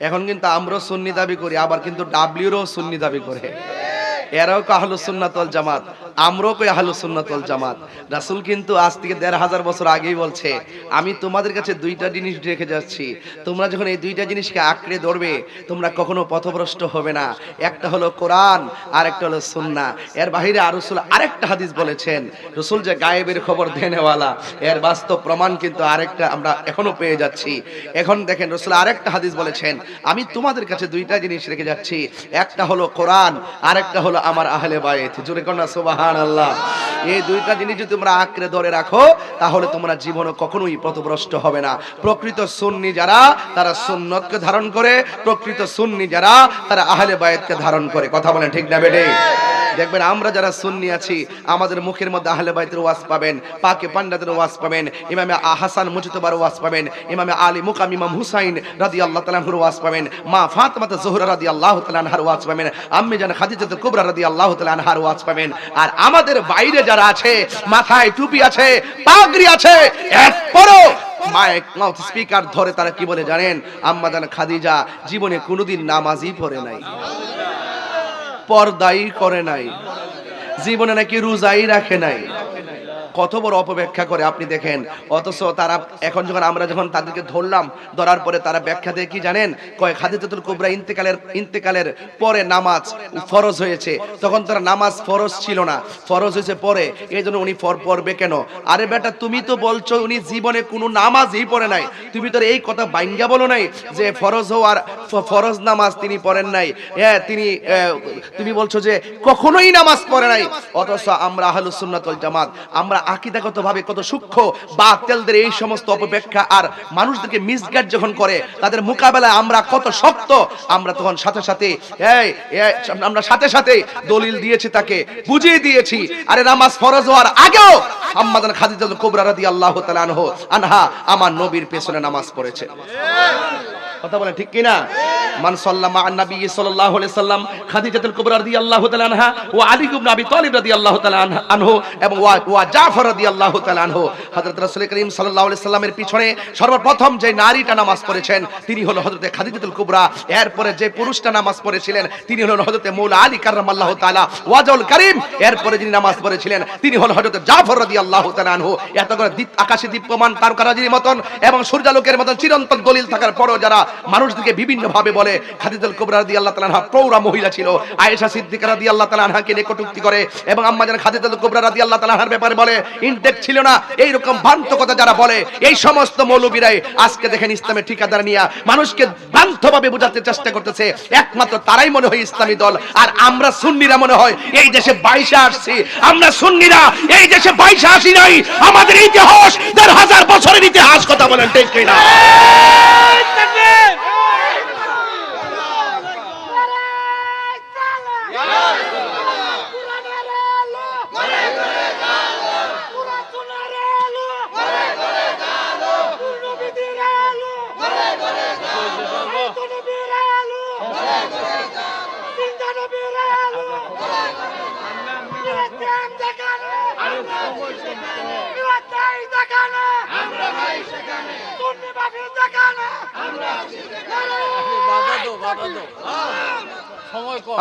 এখন কিন্তু আমরাও সুন্নি দাবি করি আবার কিন্তু ডাব্লিউরও সুন্নি দাবি করে। এরাও কো আহলু সুন্নাতল জামাত, আমরাও কই আহলু সুন্নাতল জামাত। রাসূল কিন্তু আজ থেকে দেড় হাজার বছর আগেই বলছে, আমি তোমাদের কাছে দুইটা জিনিস রেখে যাচ্ছি। তোমরা যখন এই দুইটা জিনিসকে আঁকড়ে ধরবে, তোমরা কখনো পথভ্রষ্ট হবে না। একটা হলো কোরআন আর একটা হলো সুন্না। এর বাহিরে আর রসুল আরেকটা হাদিস বলেছেন, রসুল যে গায়েবের খবর দেনেওয়ালা, এর বাস্তব প্রমাণ কিন্তু আরেকটা আমরা এখনও পেয়ে যাচ্ছি। এখন দেখেন রসুল আরেকটা হাদিস বলেছেন, আমি তোমাদের কাছে দুইটা জিনিস রেখে যাচ্ছি। একটা হলো কোরআন, আরেকটা হলো আমার আহলে বায়েত জোরে কন্যা সোবাহান আল্লাহ এই দুইটা জিনিস যদি তোমরা আঁকড়ে ধরে রাখো, তাহলে তোমরা জীবনে কখনোই পথভ্রষ্ট হবে না। প্রকৃত সুন্নি যারা, তারা সুন্নতকে ধারণ করে, প্রকৃত সুন্নি যারা, তারা আহলে বায়েতকে ধারণ করে। কথা বলেন ঠিক না বেটে দেখবেন আমরা যারা সুন্নি আছি, আমাদের মুখের মধ্যে আহলে বাইতের ওয়াজ পাবেন, পাকে পান্ডাদের ওয়াজ পাবেন, ইমামে হাসান মুজতবার ওয়াজ পাবেন, ইমামে আলী মুকাম, ইমাম হুসাইন রাদিয়াল্লাহু তাআলার ওয়াজ পাবেন, মা ফাতেমা জোহরা রাদিয়াল্লাহু তাআলা আনহার ওয়াজ পাবেন, আম্মি জান খাদিজা কুবরা রাদিয়াল্লাহু তাআলা আনহার ওয়াজ পাবেন। আর আমাদের বাইরে যারা আছে, মাথায় টুপি আছে, পাগড়ি আছে, এরপরও মাইক মাউথ স্পিকার ধরে তারা কি বলে জানেন? আম্মা জান খাদিজা, জীবনে কোনোদিন নামাজই পড়ে নাই। পর্দাই করে নাই। জীবনে নাকি রোজাই রাখে নাই। কত বড় অপব্যাখ্যা করে আপনি দেখেন। অথচ তারা এখন যখন আমরা যখন তাদেরকে ধরলাম, ধরার পরে তারা ব্যাখ্যা দিয়ে কি জানেন? কয় খাদিজাতুল কুবরা ইন্তেকালের ইন্তেকালের পরে নামাজ ফরজ হয়েছে। তখন তারা নামাজ ফরজ ছিল না। ফরজ হয়েছে পরে। এই জন্য উনি ফর পড়বে কেন? আরে বেটা, তুমি তো বলছো উনি জীবনে কোনো নামাজই পড়ে নাই। তুমি তো এই কথা বাইঙ্গা বলো নাই যে ফরজ হওয়ার ফরজ নামাজ তিনি পড়েন নাই। হ্যাঁ তিনি তুমি বলছো যে কখনোই নামাজ পড়ে নাই। অথচ আমরা আহলুস সুন্নাতুল জামাত, আমরা আকিদাগতভাবে কত সূক্ষ্ম বাতিলদের এই সমস্ত অপব্যাখ্যা আর মানুষদেরকে মিসগাইড যখন করে, তাদের মোকাবেলায় আমরা কত শক্ত, আমরা তখন সাথে সাথে, এই আমরা সাথে সাথে দলিল দিয়েছি তাকে, বুঝিয়ে দিয়েছি। আরে নামাজ ফরজ হওয়ার আগেও আম্মাদান খাদিজাতুল কুবরা রাদিয়াল্লাহু তাআলা আনহু আমার নবীর পেছনে নামাজ পড়েছে। কথা বলেন ঠিক কিনা? মান সাল্লামা আন নবী সাল্লাল্লাহু আলাইহি সাল্লাম, খাদিজাতুল কুবরা রাদিয়াল্লাহু তাআলা আনহা, ওয়া আলী ইবনে আবি তালিব রাদিয়াল্লাহু তাআলা আনহু এবং ওয়া জাফর রাদিয়াল্লাহু তাআলা আনহু। হযরত রাসূল করিম সাল্লাল্লাহু আলাইহি সাল্লামের পিছনে সর্বপ্রথম যে নারীটা নামাজ পড়েছেন, তিনি হলো হযরতে খাদিজাতুল কুবরা। এরপরে যে পুরুষটা নামাজ পড়েছিলেন, তিনি হলেন হযরতে মৌলা আলী কাররামাল্লাহু তাআলা ওয়াজুল করিম। এরপরে যিনি নামাজ পড়েছিলেন, তিনি হলো হযরত জাফর রাদিয়াল্লাহু তাআলা আনহু। এত করে দ্বীপ, আকাশে দীপ্যমান তারকারাজির মতন এবং সূর্যালোকের মতন চিরন্তন দলিল থাকার পরও যারা মানুষদেরকে বিভিন্ন ভাবে বলে খাদিজাতুল কুবরা তাআলা আনহা প্রৌঢ়া মহিলা ছিল, আয়েশা সিদ্দিকা রাদিয়াল্লাহু তাআলা আনহাকে নিয়ে কটূক্তি করে এবং আম্মা জান খাদিজাতুল কুবরা রাদিয়াল্লাহু তাআলা আনহার ব্যাপারে বলে, ইনটেক ছিল না। এই রকম ভ্রান্ত কথা যারা বলে, এই সমস্ত মৌলবীরাই আজকে দেখেন ইসলামের ঠিকাদার নিয়ে মানুষকে ভ্রান্তভাবে বোঝাতে চেষ্টা করতেছে। একমাত্র তারাই মনে হয় ইসলামী দল। আর আমরা সুন্নিরা মনে হয় এই দেশে বাইশে আসছি। আমরা সুন্নিরা এই দেশে বাইশে আসি নাই। আমাদের ইতিহাস দেড় হাজার বছরের ইতিহাস, কথা বলেন ঠিক কিনা?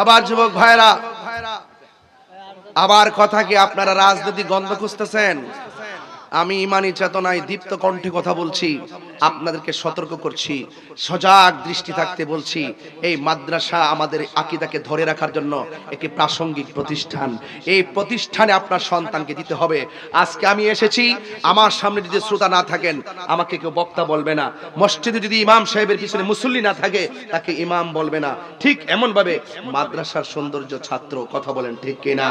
আবার যুবক ভাইরা আবার কথা কি আপনারা রাজনীতি গন্ধ খুঁজতেছেন? আমি ইমানি চেতনায় দীপ্ত কণ্ঠে কথা বলছি, আপনাদেরকে সতর্ক করছি, সজাগ দৃষ্টি থাকতে বলছি, এই মাদ্রাসা আমাদের আকিদাকে ধরে রাখার জন্য একটি প্রাসঙ্গিক প্রতিষ্ঠান। এই প্রতিষ্ঠানে আপনার সন্তানকে দিতে হবে। আজকে আমি এসেছি, আমার সামনে যদি শ্রোতা না থাকেন, আমাকে কেউ বক্তা বলবে না। মসজিদে যদি ইমাম সাহেবের পিছনে মুসল্লি না থাকে, তাকে ইমাম বলবে না। ঠিক এমন ভাবে মাদ্রাসার সৌন্দর্য ছাত্র কথা বলেন ঠিক কিনা?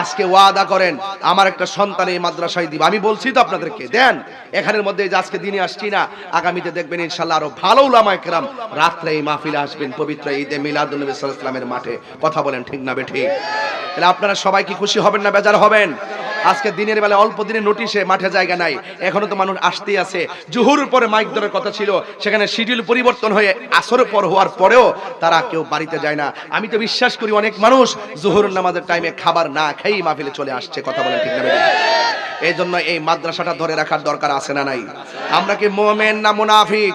আজকে ওয়াদা করেন, আমার একটা সন্তান এই মাদ্রাসায় দিব। আমি বলছি তো আপনাদেরকে, দেন, এখানের মধ্যে আজকে দিনে আসছি না, আগামীতে দেখবেন ইনশাল্লাহ আরও ভালো উলামায়ে কেরাম রাত্রে এই মাহফিলে আসবেন, পবিত্র ঈদে মিলাদুন নবী ওয়াসাল্লামের মাঠে। কথা বলেন ঠিক না বেঠি? তাহলে আপনারা সবাই কি খুশি হবেন না বেজার হবেন? আজকে দিনের বেলা অল্প দিনের নোটিশে মাঠে জায়গা নাই, এখনও তো মানুষ আসতেই আছে। জুহুর পরে মাইক ধরার কথা ছিল, সেখানে শিডিউল পরিবর্তন হয়ে আসরের পর হওয়ার পরেও তারা কেউ বাড়িতে যায় না। আমি তো বিশ্বাস করি অনেক মানুষ জুহুর নামাজের টাইমে খাবার না খেয়েই মাহফিলে চলে আসছে, কথা বলেন ঠিক না? এই জন্য এই মাদ্রাসাটা ধরে রাখার দরকার আছে না নাই? আমরা কি মোমেন না মুনাফিক?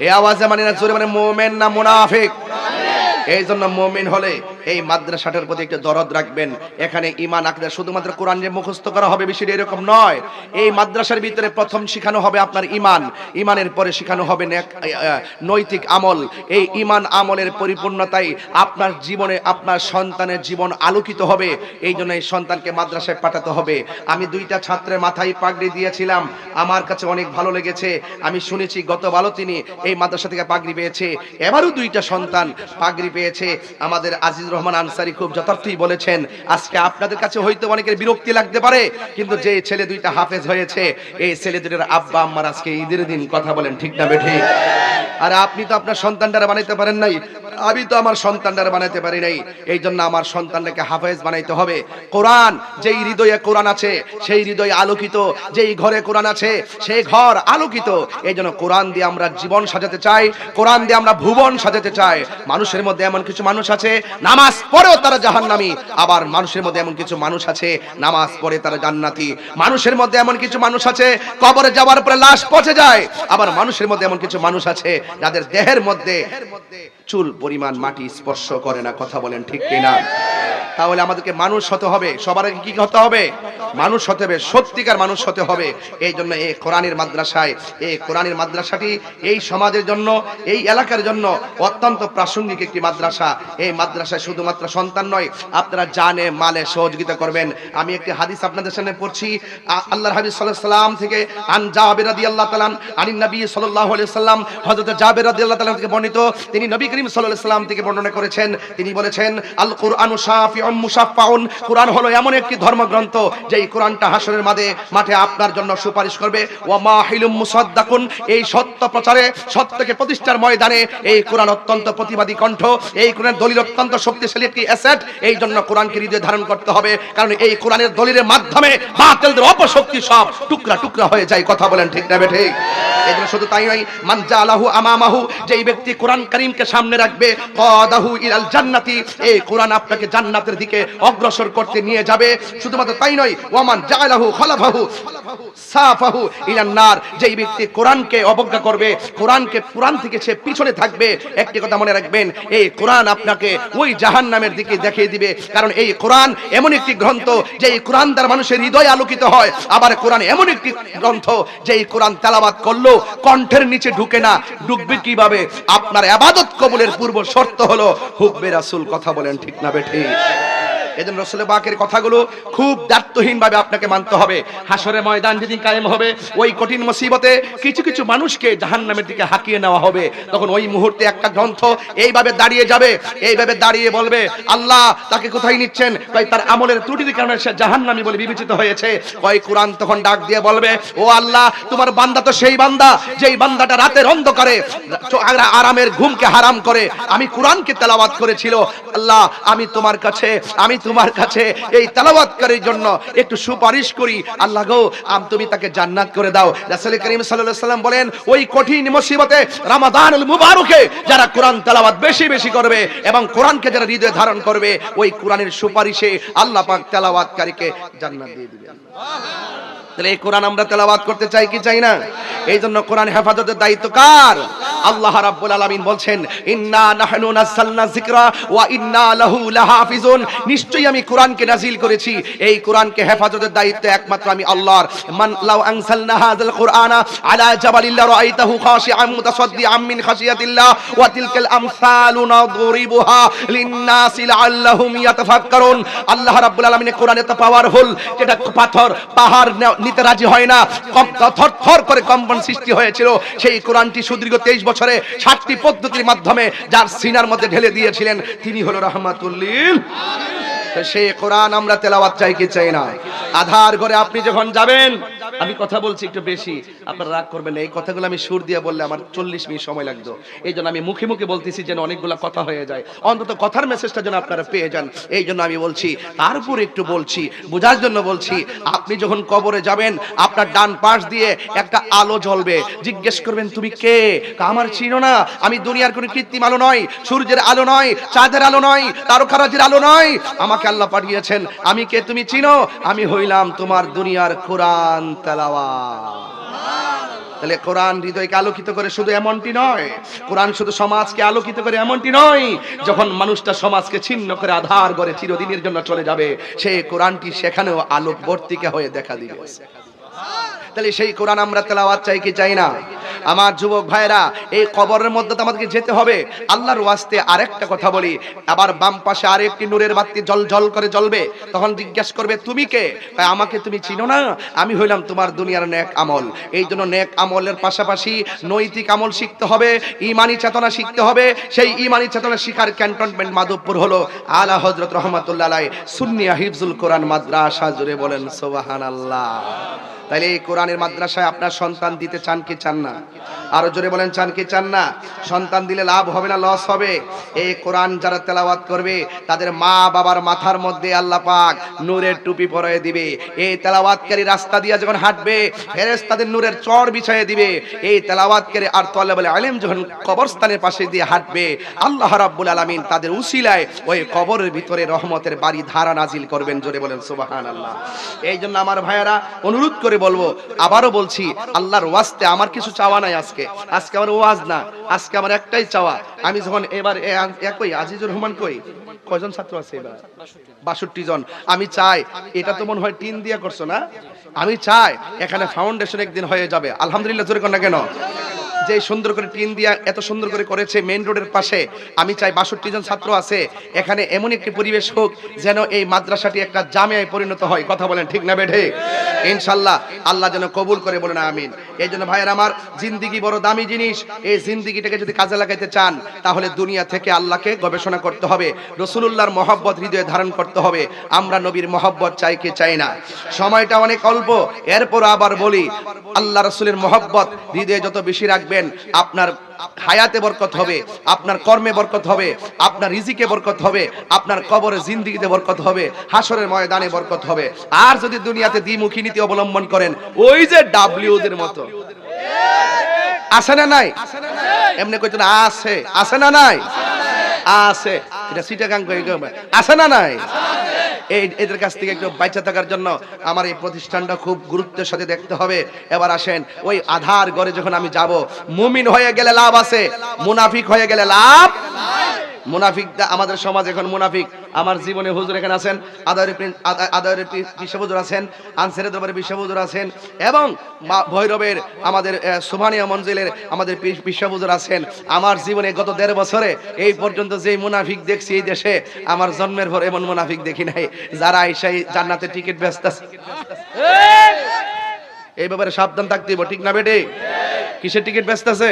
এই আওয়াজে মানে না জোরে মানে মোমেন না মুনাফিক? এই জন্য মোমেন হলে এই মাদ্রাসাটার প্রতি একটু দরদ রাখবেন। এখানে ইমান আকিদা শুধুমাত্র কোরআন যে মুখস্থ করা হবে, বিষয়টা এরকম নয়। এই মাদ্রাসার ভিতরে প্রথম শেখানো হবে আপনার ইমান। ইমানের পরে শেখানো হবে নৈতিক আমল। এই ইমান আমলের পরিপূর্ণতাই আপনার জীবনে আপনার সন্তানের জীবন আলোকিত হবে। এই জন্য এই সন্তানকে মাদ্রাসায় পাঠাতে হবে। আমি দুইটা ছাত্রের মাথায় পাগড়ি দিয়েছিলাম। আমার কাছে অনেক ভালো লেগেছে। আমি শুনেছি গত ভালো তিনি এই মাদ্রাসা থেকে পাগড়ি পেয়েছে। এবারও দুইটা সন্তান পাগড়ি পেয়েছে। আমাদের আজিজ রহমান আনসারি খুব যথার্থই বলেছেন, আজকে আপনাদের কাছে হয়তো অনেকের বিরক্তি লাগতে পারে, কিন্তু যে ছেলে দুইটা হাফেজ হয়েছে, এই ছেলে দুটোর আব্বা আম্মার আজকে ঈদের দিন কথা বলেন, ঠিক না বেঠিক আর আপনি তো আপনার সন্তানটারা বানাইতে পারেন নাই আমি তো আমার সন্তানটারা বানাইতে পারি নাই। এই জন্য আমার সন্তানটাকে হাফেজ বানাইতে হবে। কোরআন, যেই হৃদয়ে কোরআন আছে, সেই হৃদয় আলোকিত, যেই ঘরে কোরআন আছে সেই ঘর আলোকিত। এই জন্য কোরআন দিয়ে আমরা জীবন সাজাতে চাই, কোরআন দিয়ে আমরা ভুবন সাজাতে চাই। মানুষের মধ্যে এমন কিছু মানুষ আছে, নামাজ পড়েও তারা জাহান্নামী। আবার মানুষের মধ্যে এমন কিছু মানুষ আছে, নামাজ পড়ে তারা জান্নাতি। মানুষের মধ্যে এমন কিছু মানুষ আছে, কবরে যাওয়ার পরে লাশ পচে যায়। আবার মানুষের মধ্যে এমন কিছু মানুষ আছে, যাদের দেহের মধ্যে চুল পরিমাণ মাটি স্পর্শ করে না, কথা বলেন ঠিক কিনা? তাহলে আমাদেরকে মানুষ হতে হবে। সবার আগে কি হতে হবে? মানুষ হতে হবে, সত্যিকার মানুষ হতে হবে। এই জন্য এই কোরআনের মাদ্রাসায়, এই কোরআনের মাদ্রাসাটি এই সমাজের জন্য, এই এলাকার জন্য অত্যন্ত প্রাসঙ্গিক একটি মাদ্রাসা। এই মাদ্রাসায় শুধুমাত্র সন্তান নয়, আপনারা জানে, মালে সহযোগিতা করবেন। আমি একটি হাদিস আপনাদের সামনে পড়ছি। আল্লাহর হাবিব সাল্লাম থেকে আন জাবের আল্লাহ তাআলা আনিন নবী সাল্লাহ আলাইহি সাল্লাম, হযরত জাবের রাদিয়াল্লাহু তাআলা থেকে বর্ণিত। তিনি নবী করিম সাল্লাল্লাহু আলাইহি সাল্লাম থেকে বর্ণনা করেছেন, তিনি বলেছেন আল কুরআনু মুশাফফাউন। কোরআন হলো এমন একটি ধর্মগ্রন্থ, যেই কোরআনটা হাসরের মাঝে মাঠে আপনার জন্য সুপারিশ করবে। ওয়া মাহিলুম মুসাদ্দাকুন, এই সত্য প্রচারে, সত্যকে প্রতিষ্ঠার ময়দানে, এই কোরআন অত্যন্ত প্রতিবাদী কণ্ঠ, এই কোরআন দলিল অত্যন্ত শক্তিশালী একটি অ্যাসেট, এই জন্য কোরআনকে হৃদয়ে ধারণ করতে হবে, কারণ এই কোরআনের দলিলের মাধ্যমে বাতিলদের অপশক্তি সব টুকরা টুকরা হয়ে যায়, কথা বলেন ঠিক না বেঠে এই জন্য শুধু তাই নয় মানজা আলাহু আমামাহু, যেই ব্যক্তি কোরআন করিমকে সামনে রাখবে কদাহু ইলাল জান্নাতি। এই কোরআন আপনাকে জান্নাতের দিকে অগ্রসর করতে নিয়ে যাবে। শুধুমাত্র তাই নয়, ওয়ামান জালাহু খলাফাহু সাফাহু ইলান নার। যেই ব্যক্তি কোরআনকে অবজ্ঞা করবে, কোরআনকে কোরআন থেকে সে পিছনে থাকবে, একটি কথা মনে রাখবেন, এই কোরআন আপনাকে ওই জাহান্নামের দিকে দেখিয়ে দিবে। কারণ এই কোরআন এমন একটি গ্রন্থ যে এই কোরআন দ্বারা মানুষের হৃদয় আলোকিত হয়। আবার কোরআন এমন একটি গ্রন্থ যে এই কোরআন তেলাবাত করল কণ্ঠের নিচে ঢুকে না। ঢুকবে কীভাবে? আপনার আবাদত কবুলের পূর্ব শর্ত হলো হুব্বে রাসুল কথা বলেন ঠিক না বেঠিক এজন্য রসুল বাকের কথাগুলো খুব দায়িত্বহীন ভাবে আপনাকে মানতে হবে। হাসরের ময়দান যেদিন কায়েম হবে, ওই কঠিন মুসিবতে কিছু কিছু মানুষকে জাহান্নামের দিকে হাঁকিয়ে নেওয়া হবে। তখন ওই মুহূর্তে একটা গ্রন্থ এইভাবে দাঁড়িয়ে যাবে, এইভাবে দাঁড়িয়ে বলবে, আল্লাহ তাকে কোথায় নিচ্ছেন? কয়, তার আমলের ত্রুটির কারণে সে জাহান্নামী বলে বিবেচিত হয়েছে। কয়, কোরআন তখন ডাক দিয়ে বলবে, ও আল্লাহ, তোমার বান্দা তো সেই বান্দা, যেই বান্দাটা রাতের অন্ধকারে আরামের ঘুমকে হারাম করে। আমি কোরআনকে তেলাওয়াত করেছিল। আল্লাহ, আমি তোমার কাছে, আমি তোমার কাছে এই তালাবাতকারীর জন্য একটু সুপারিশ করি। আল্লাহ গো, আম তুমি তাকে জান্নাত করে দাও। রাসূল করিম আলাইহি সাল্লাম বলেন, ওই কঠিন মুসিবতে রমাদানুল মুবারকে যারা কোরআন তেলাওয়াত বেশি বেশি করবে এবং কোরআনকে যারা হৃদয়ে ধারণ করবে, ওই কোরআনের সুপারিশে আল্লাহ পাক তেলাওয়াতকারীকে জান্নাত দিয়ে দিবেন। তাহলে এই কোরআন আমরা তেলাওয়াত করতে চাই কি চাই না? এই জন্য কোরআন হেফাজতের দায়িত্ব কার? আল্লাহ রাব্বুল আলামিন বলছেন, ইন্না নাহনু নাযালনা যিকরা ওয়া ইন্না লাহু লাহাফিজুন। নিশ্চয়ই আমি কোরআনকে নাজিল করেছি। এই কোরআনকে হেফাজতের দায়িত্ব একমাত্র আমি আল্লাহর। মান লাউ আনসালনা হাযাল কুরআনা আলা জাবালিল্লা রাআইতাহু খাশিআম মুতাসাদ্দিআম মিন খাশিয়াতিল্লাহ ওয়া তিলকাল আমসালু নাদরিবুহা লিন-নাসি লাআল্লাহুম ইয়াতাফাক্কারুন। আল্লাহ রাব্বুল আলামিন কোরআন এত পাওয়ারফুল যেটা পাথর, পাহাড় নিতে রাজি হয় না। থরথর থর থর করে কম্পন সৃষ্টি হয়েছিল। সেই কোরআনটি সুদীর্ঘ তেইশ বছরে ষাটটি পদ্ধতির মাধ্যমে যার সিনার মধ্যে ঢেলে দিয়েছিলেন, তিনি হলো রহমাতুল্লিল। সে কোরআন আমরা তেলাওয়াত চাইকে চাই না? আধার ঘরে আপনি যখন যাবেন আমি কথা বলছি একটু বেশি। আপনারা রাগ করবেন না, এই কথাগুলো আমি সুর দিয়ে বললে আমার চল্লিশ মিনিট সময় লাগতো। এই জন্য আমি মুখে মুখে বলতেছি যেন অনেকগুলো কথা হয়ে যায়। অন্তত কথার মেসেজটা যেন আপনারা পেয়ে যান। এই জন্য আমি বলছি তারপর একটু বলছি, বোঝার জন্য বলছি, আপনি যখন কবরে যাবেন, আপনার ডান পাশ দিয়ে একটা আলো জ্বলবে। জিজ্ঞেস করবেন, তুমি কে? আমার চিনো না? আমি দুনিয়ার কোনো কৃত্রিম আলো নয়, সূর্যের আলো নয়, চাঁদের আলো নয়, তারকারাজির আলো নয়। আমাকে আল্লাহ পাঠিয়েছেন, আমি কে? তুমি চিনো? আমি হইলাম তোমার দুনিয়ার কোরআন তাহলে কোরআন হৃদয়কে আলোকিত করে শুধু এমনটি নয়, কোরআন শুধু সমাজকে আলোকিত করে এমনটি নয়, যখন মানুষটা সমাজকে ছিন্ন করে আধার করে চিরদিনের জন্য চলে যাবে, সে কোরআনটি সেখানেও আলোক ভর্তিকে হয়ে দেখা দিবে তাহলে সেই কোরআন আমরা তেলাওয়াত চাই কি চাই না? আমার যুবক ভাইরা এই কবরের মধ্যে তো আমাদেরকে যেতে হবে। আল্লাহর ওয়াস্তে আরেকটা কথা বলি। আবার বাম পাশে আরেকটি নূরের বাতি জল জল করে জ্বলবে। তখন জিজ্ঞাসা করবে, তুমি কে? আমাকে তুমি চিনো না? আমি হইলাম তোমার দুনিয়ার নেক আমল। এই জন্য নেক আমলের পাশাপাশি নৈতিক আমল শিখতে হবে, ইমানি চেতনা শিখতে হবে। সেই ইমানি চেতনা শিখার ক্যান্টনমেন্ট মাধবপুর হলো আলা হজরত রহমতুল্লাহ সুন্নিয়া হিফজুল কোরআন মাদ্রাসা। জুড়ে বলেন সোবাহান আল্লাহ তাইলে এই কোরআনের মাদ্রাসায় আপনার সন্তান দিতে চান কি চান না? আরও জোরে বলেন, চান কি চান না? সন্তান দিলে লাভ হবে না লস হবে? এই কোরআন যারা তেলাওয়াত করবে, তাদের মা বাবার মাথার মধ্যে আল্লাহ পাক নূরের টুপি পরায় দিবে। এই তেলাওয়াতকারী রাস্তা দিয়ে যখন হাঁটবে ফেরেস তাদের নূরের চর বিছাইয়ে দিবে। এই তেলাওয়াতকারী আর তল্লা বলে আলেম যখন কবরস্থানের পাশে দিয়ে হাঁটবে, আল্লাহ রাব্বুল আলামিন তাদের উসিলায় ওই কবরের ভিতরে রহমতের বাড়ি ধারা নাজিল করবেন। জোরে বলেন সুবাহান আল্লাহ এই জন্য আমার ভাইয়েরা, অনুরোধ করে বলব আবারও বলছি, আল্লাহর ওয়াস্তে আমার কিছু চাওয়া নাই আজকে। আজকে আমার ওয়াজ না, আজকে আমার একটাই চাওয়া। আমি যখন এবার একই, আজিজুর রহমান কই? কয়জন ছাত্র আছে এবার? বাষট্টি জন। আমি চাই, এটা তো মনে হয় টিন দিয়ে করছ না? আমি চাই, এখানে ফাউন্ডেশন একদিন হয়ে যাবে। আলহামদুলিল্লাহ, জোরে কন্যা না কেন? যে সুন্দর করে টিন দিয়া এত সুন্দর করে করেছে মেইন রোডের পাশে, আমি চাই বাষট্টি জন ছাত্র আছে, এখানে এমন একটি পরিবেশ হোক যেন এই মাদ্রাসাটি একটা জামিয়ায় পরিণত হয়। কথা বলেন ঠিক না বেঠে? ইনশাল্লাহ আল্লাহ যেন কবুল করে বলেন, আমিন। এই জন্য ভাইয়ের আমার, জিন্দিগি বড় দামি জিনিস। এই জিন্দিগিটাকে যদি কাজে লাগাইতে চান, তাহলে দুনিয়া থেকে আল্লাহকে গবেষণা করতে হবে, রসুলুল্লাহর মহব্বত হৃদয়ে ধারণ করতে হবে। আমরা নবীর মহব্বত চাই কি চাই না? সময়টা অনেক অল্প এরপর আবার বলি, আল্লাহ রসুলের মহব্বত হৃদয়ে যত বেশি রাখবেন, আপনার হায়াতে বরকত হবে, আপনার কর্মে বরকত হবে, আপনার রিজিকে বরকত হবে, আপনার কবরে জিন্দিগিতে বরকত হবে হাসরের ময়দানে বরকত হবে। আর যদি দুনিয়াতে দ্বিমুখী নীতি অবলম্বন করেন, ওই যে ডাব্লিউদের মতো। আছে না নাই? এমনি কইতো না আছে। আছে না নাই? আছে। এটা সিটাগাং কই কই আছে না নাই? এই এদের কাছ থেকে একটু বাইচা থাকার জন্য আমার এই প্রতিষ্ঠানটা খুব গুরুত্বের সাথে দেখতে হবে। এবার আসেন, ওই আধার গড়ে যখন আমি যাব, মুমিন হয়ে গেলে লাভ আছে, মুনাফিক হয়ে গেলে লাভ মুনাফিক আমাদের সমাজ এখন মুনাফিক। আমার জীবনে হুজুর এখানে আছেন আদায়ের আদায়ের বিশ্বহুজুর আছেন, আনসারের দরবারে বিশ্বহুজুর আছেন, এবং ভৈরবের আমাদের সুবহানিয়া মঞ্জিলের আমাদের বিশ্বহুজুর আছেন। আমার জীবনে গত দেড় বছরে এই পর্যন্ত যে মুনাফিক দেখছি এই দেশে, আমার জন্মের পর এমন মুনাফিক দেখি নাই, যারা এসে জান্নাতে টিকিট ব্যস্ত এই ব্যাপারে সাবধান থাকতে ঠিক না বেটে? কিসের টিকিট ব্যস্ত আছে?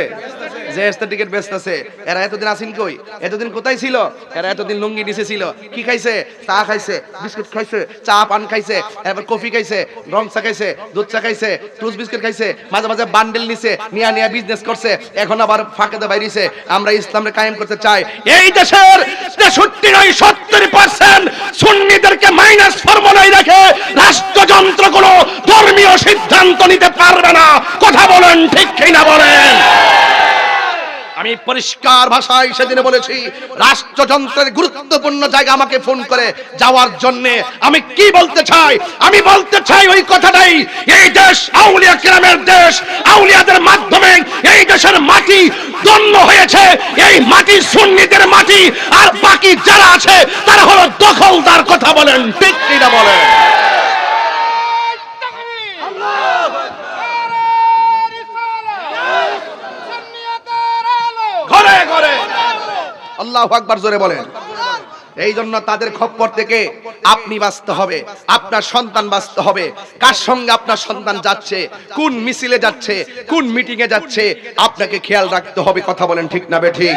যে এসতে টিকিট আছে এরা এতদিন আসিন কই? এতদিন কোথায় ছিল? এরা এতদিন লুঙ্গি নিচে ছিল। কি খাইছে? চা খাইছে, বিস্কুট খাইছে, চা, পান খাইছে এবার কফি খাইছে, রং চা খাইছে, দুধ চা খাইছে টুস বিস্কুট খাইছে, মাঝে মাঝে বান্ডেল নিছে, নিয়া নিয়া বিজনেস করছে, এখন আবার ফাঁকে বাইরিছে। আমরা ইসলামে কায়েম করতে চাই। এই দেশের তেষট্টি নয়, সত্তর পার্সেন্ট সুন্নিদেরকে মাইনাস ফর্মুলায় রেখে রাষ্ট্রযন্ত্র কোনো ধর্মীয় সিদ্ধান্ত নিতে পারবে না। কথা বলেন ঠিক কিনা বলেন? আমি পরিষ্কার ভাষায় সেদিনে বলেছি, রাষ্ট্রযন্ত্রের গুরুত্বপূর্ণ জায়গা আমাকে ফোন করে যাওয়ার জন্য। আমি কি বলতে চাই? আমি বলতে চাই ওই কথাটাই এই দেশ আউলিয়া কিরামের দেশ, আউলিয়াদের মাধ্যমে এই দেশের মাটি দন্য হয়েছে। এই মাটি সুন্নিদের মাটি, আর বাকি যারা আছে, তারা হলো দখলদার কথা বলেন। ঠিক বলেন? আল্লাহ আকবার জোরে বলেন। এই জন্য তাদের খপ্পর থেকে আপনি বাঁচতে হবে, আপনার সন্তান বাঁচতে হবে। কার সঙ্গে আপনার সন্তান যাচ্ছে, কোন মিছিলে যাচ্ছে, কোন মিটিং এ যাচ্ছে, আপনাকে খেয়াল রাখতে হবে, কথা বলেন ঠিক না বে ঠিক?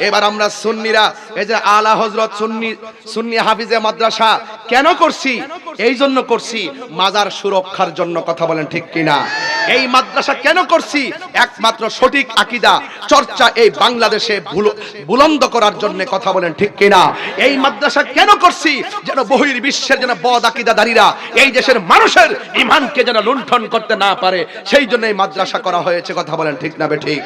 এবার আমরা সুন্নিরা, এই যে আলা হজরত সুন্নি সুন্নি হাফিজে মাদ্রাসা, কেন করছি? এই জন্য করছি, মাজার সুরক্ষার জন্য কথা বলেন ঠিক কিনা? এই মাদ্রাসা কেন করছি? একমাত্র সঠিক আকিদা, চর্চা এই বাংলাদেশে বুল- বুলন্দ করার জন্য কথা বলেন ঠিক কিনা? এই মাদ্রাসা কেন করছি? যেন বহির বিশ্বের যেন বদ আকিদাদারীরা এই দেশের মানুষের ইমানকে যেন লুণ্ঠন করতে না পারে, সেই জন্য এই মাদ্রাসা করা হয়েছে, কথা বলেন ঠিক না বে ঠিক?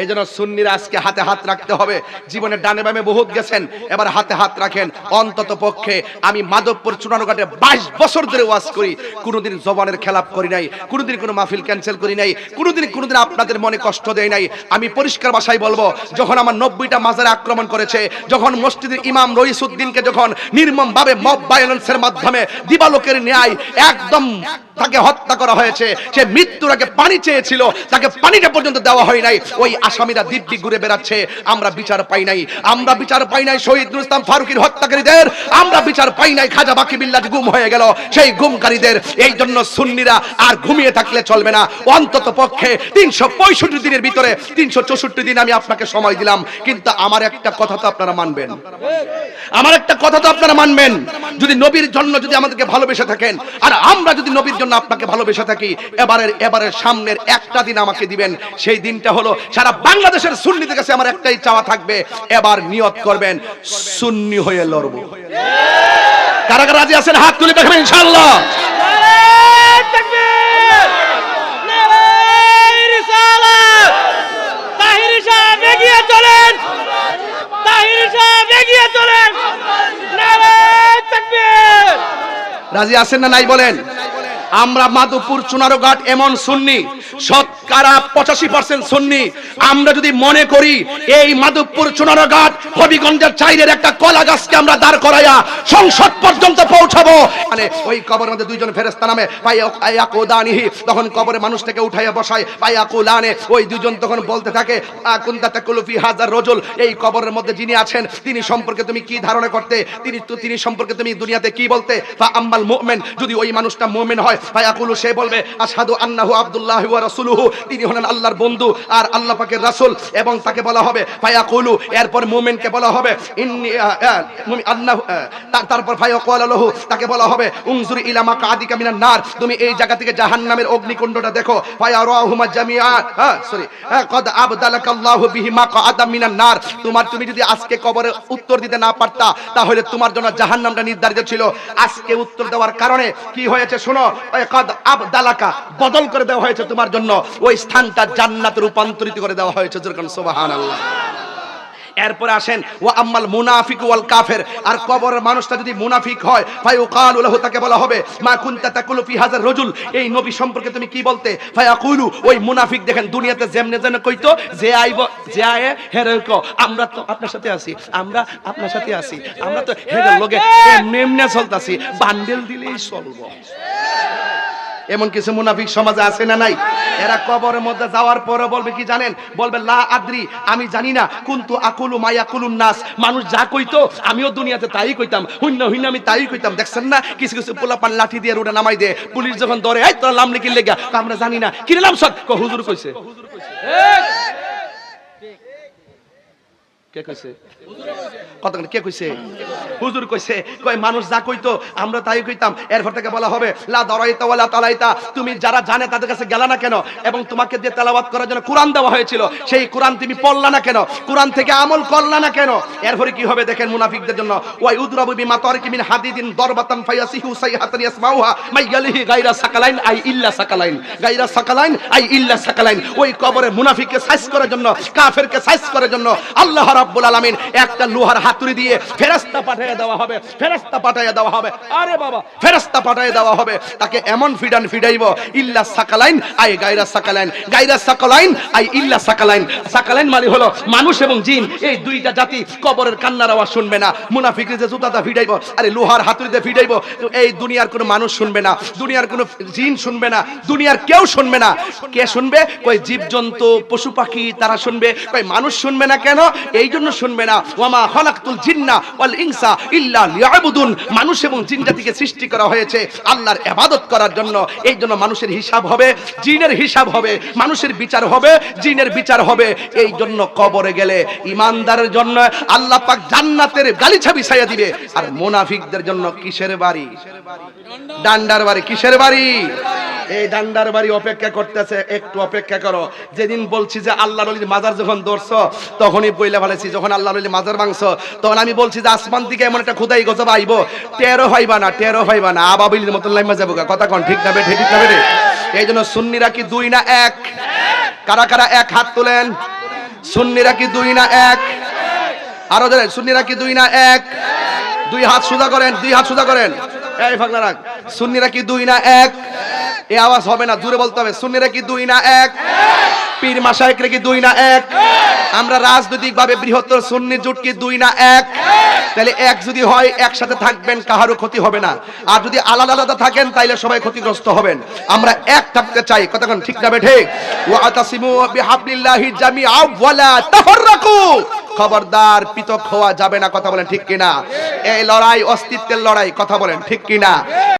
এই জন্য সুন্নিরা আজকে হাতে হাত রাখতে হবে। জীবনে ডানে বামে বহুত গেছেন, এবার হাতে হাত রাখেন। অন্তত পক্ষে আমি মাধবপুর চুনানুঘাটে বাইশ বছর ধরে ওয়াজ করি। কোনোদিন জবানের খেলাপ করি নাই, কোনোদিন কোনো মাহফিল ক্যান্সেল করি নাই, কোনোদিন কোনোদিন আপনাদের মনে কষ্ট দেয় নাই। আমি পরিষ্কার ভাষায় বলব, যখন আমার নব্বইটা মাজারে আক্রমণ করেছে, যখন মসজিদের ইমাম রইসুদ্দিনকে যখন নির্মম ভাবে মব ভায়োলেন্সের মাধ্যমে দিবালোকের ন্যায় একদম তাকে হত্যা করা হয়েছে। সে মৃত্যুর আগে পানি চেয়েছিল। তাকে পানিটা পর্যন্ত দেওয়া হয় নাই। ওই আসামিরা দিব্যি ঘুরে বেড়াচ্ছে। আমরা বিচার পাই নাই। আমরা বিচার পাই নাই শহীদ ইসলাম ফারুকের হত্যাকারীদের। আমরা বিচার পাই নাই খাজা বাকি বিল্লাজ গুম হয়ে গেল। সেই গুমকারীদের। এই জন্য সুন্নিরা আর ঘুমিয়ে থাকলে চলবে না। অন্তত পক্ষে তিনশো পঁয়ষট্টি দিনের ভিতরে তিনশো চৌষট্টি দিন আমি আপনাকে সময় দিলাম। কিন্তু আমার একটা কথা তো আপনারা মানবেন। আমার একটা কথা তো আপনারা মানবেন। যদি নবীর জন্য যদি আমাদেরকে ভালোবেসে থাকেন, আর আমরা যদি নবীর জন্য আপনাকে ভালোবেসে থাকি। এবারের এবারের সামনের একটা দিন আমাকে দিবেন। সেই দিনটা হলো সারা বাংলাদেশের সুন্নিদের কাছে আমার একটাই চাওয়া থাকবে। এবার নিয়ত করবেন, সুন্নি হয়ে লড়বো। কারা কারা রাজি আছেন? হাত তুলে দেখাবেন ইনশাআল্লাহ! রাজি আছেন না নাই বলেন? আমরা মাধবপুর চুনারোঘাট এমন সুন্নি শতকরা পঁচাশি পার্সেন্ট সুন্নি? আমরা যদি মনে করি এই মাধবপুর চুনারোঘাট হবিগঞ্জের চাইরের একটা কলা গাছকে আমরা দাঁড় করাইয়া সংসদ পর্যন্ত পৌঁছাবো। মানে ওই কবরের মধ্যে দুইজন ফেরেস্তা নামে পাইয়াকুদানিহি তখন কবরে মানুষটাকে উঠাইয়া বসায় পাইয়াকুলানে ওই দুজন তখন বলতে থাকে কুন্তা তাকুলুফি হাজার রজুল এই কবরের মধ্যে যিনি আছেন, তিনি সম্পর্কে তুমি কি ধারণা করতে, তিনি তিনি সম্পর্কে তুমি দুনিয়াতে কি বলতে? ফা আম্মাল মুমিন যদি ওই মানুষটা মুমিন হয় ফায়াকুলু সে বলবে, আশহাদু আন্নাহু আব্দুল্লাহি রাসূলুহু তিনি হলেন আল্লাহর বন্ধু আর আল্লাহ পাকের রাসূল এবং তাকে বলা হবে ফায়াকুলু। এরপর মুমিনকে বলা হবে আন্নাহু তারপর ফায়াকুলু লাহু, তাকে বলা হবে, উনজুর ইলা মাকাদিকা মিনান নার, তুমি এই জায়গা থেকে জাহান্নামের অগ্নিকুণ্ডটা দেখো, ফায়ারাহুমা জামিআন হ্যাঁ সরি কদ আবদালাকাল্লাহু বিহি মাকাদাম মিনান নার, তোমার তুমি যদি আজকে কবরে উত্তর দিতে না পারতা, তাহলে তোমার জন্য জাহান্নামটা নির্ধারিত ছিল। আজকে উত্তর দেওয়ার কারণে কি হয়েছে শোনো কদ আবদালাকা, বদল করে দেওয়া হয়েছে তোমার জন্য। ওই স্থানটা জান্নাতে রূপান্তরিত করে দেওয়া হয়েছে যেরকম সুবহানাল্লাহ। এরপরে আসেন ও আম্মাল মুনাফিক ওয়াল কাফের। আর কবরের মানুষটা যদি মুনাফিক হয় ফাই ওকাল লাহু, তাকে বলা হবে, মা কুনতা তাকুলু ফি হাজার রজুল। এই নবী সম্পর্কে তুমি কি বলতে? ফায়াকুলু, ওই মুনাফিক দেখেন, দুনিয়াতে যেমনে যেন কইতো, যে আইব, যে আয়ে হেরে কো। আমরা তো আপনার সাথে আছি, আমরা আপনার সাথে আছি, আমরা তো হেরে লগে এমনি এমনি চলতাছি। বান্ডেল দিলেই চলবো। এমন কিছু মুনাফিক সমাজে আছে না নাই? এরা কবরের মধ্যে যাওয়ার পরে বলবে কি জানেন? বলবে, লা আদ্রি, আমি জানি না। কুন্তু আকুলু মায়াকুলুন নাস। মানুষ যা কইতো, আমিও দুনিয়াতে তাই কইতাম। হুন্য হুন্য আমি তাই কইতাম। দেখছেন না? কিছু কিছু পোলা পান লাঠি দিয়ে রোডে নামাই দেয়। পুলিশ যখন ধরে, এই তোরা লাম লিখির লেগা, আমরা জানি না। কি নাম সব ক হুজুর কইছে। কে কইছে? হুজুর কইছে, কয়, মানুষ যা কইতো, আমরা তাই কইতাম। এরপর থেকে বলা হবে, লা দরাইতা তালাইতা। তুমি যারা জানে তাদের কাছে গেলা না কেন? এবং তোমাকে দিয়ে তেলাওয়াত করার জন্য দেওয়া হয়েছিল। সেই তুমি পড়লা না কেন? থেকে আমল করলা না কেন? কি হবে দেখেন মুনাফিকদের জন্য, ওয়াই উদরাবু বিমা মিন হাদিদিন দরবাতান ফায়াসিহু সাইহাতান ইয়াসমাউহা মাইয়ালিহি সাকালাইন আই ইল্লা সাকালাইন। সাকালাইন আই ইল্লা সাকালাইন। ওই কবরে মুনাফিককে সাইজ করার জন্য, কাফেরকে সাইজ করার জন্য রাব্বুল আলামিন একটা লোহার হাতুড়ি দিয়ে ফেরেশতা পাঠিয়ে দেওয়া হবে, ফেরেশতা পাঠিয়ে দেওয়া হবে। আরে বাবা, ফেরেশতা পাঠিয়ে দেওয়া হবে। তাকে এমন ফিডান ফিডাইব, ইল্লা সাকালাইন, আই গায়রা সাকালাইন গায়রা সাকালাইন, আই ইল্লা সাকালাইন। সাকালাইন মানে হলো মানুষ এবং জিন, এই দুইটা জাতি কবরের কান্নার আওয়াজ শুনবে না। মুনাফিকরে যে জুতাটা ফিডাইব, আরে লোহার হাতুড়িতে ফিডাইব এই দুনিয়ার কোনো মানুষ শুনবে না, দুনিয়ার কোনো জিন শুনবে না, দুনিয়ার কেউ শুনবে না। কে শুনবে? কই জীবজন্তু, পশু পাখি, তারা শুনবে। কই মানুষ শুনবে না কেন? এই জন্য শুনবে না, ওয়ামা খলাকতুল জিন্না ওয়াল ইনসা ইল্লা লিয়াবুদুন। মানুষ এবং জিন জাতিকে সৃষ্টি করা হয়েছে আল্লাহর ইবাদত করার জন্য। এই জন্য মানুষের হিসাব হবে, জিনের হিসাব হবে, মানুষের বিচার হবে, জিনের বিচার হবে। এই জন্য কবরে গেলে ইমানদারের জন্য আল্লাহ পাক জান্নাতের গালিছা বিছাইয়া দিবে। আর মুনাফিকদের জন্য কিসের বাড়ি? ডান্ডার বাড়ি কিসের বাড়ি? এই ডান্ডার বাড়ি অপেক্ষা করতেছে, একটু অপেক্ষা করো। যেদিন বলছি যে আল্লাহ নলির মাজার যখন ধরছো, তখনই বইলে ফেলেছি যখন আল্লাহ নলির মাজার মাংস, তখন আমি বলছি যে আসমান থেকে এমন একটা খুদাই গজব আইব টেরো হইবা না টেরো হইবা না আবাবিলের মতন লাইমা যাব। কথা কন, ঠিক না বে, ঠিক না বে রে? এই জন্য সুন্নিরা কি দুই না এক? কারা কারা এক হাত তোলেন? সুন্নিরা কি দুই না এক? আরও ধরেন, সুন্নিরা কি দুই না এক? দুই হাত সুদা করেন, দুই হাত সুদা করেন। এই ফাগলা রাখ সুন্নিরা কি দুই না এক? এ আওয়াজ হবে না, জোরে বলতে হবে, সুন্নিরা কি দুই না এক? পীর মাসায়েকরা কি দুই না এক? আমরা রাজনৈতিক ভাবে বৃহত্তর সুন্নি জোট কি দুই না এক? তাহলে এক যদি হয়, একসাথে থাকবেন, কাহারও ক্ষতি হবে না। আর যদি আলাদা আলাদা থাকেন, তাইলে সবাই ক্ষতিগ্রস্ত হবেন। আমরা এক থাকতে চাই। কতক্ষণ ঠিক না ঠিক? ওয়া আতাসিমু বিহাবলিল্লাহি জামিআ তাফাররাকু। খবরদার পৃথক হওয়া যাবে না, কথা বলেন ঠিক কিনা? এই লড়াই, অস্তিত্বের লড়াই, কথা বলেন ঠিক কিনা?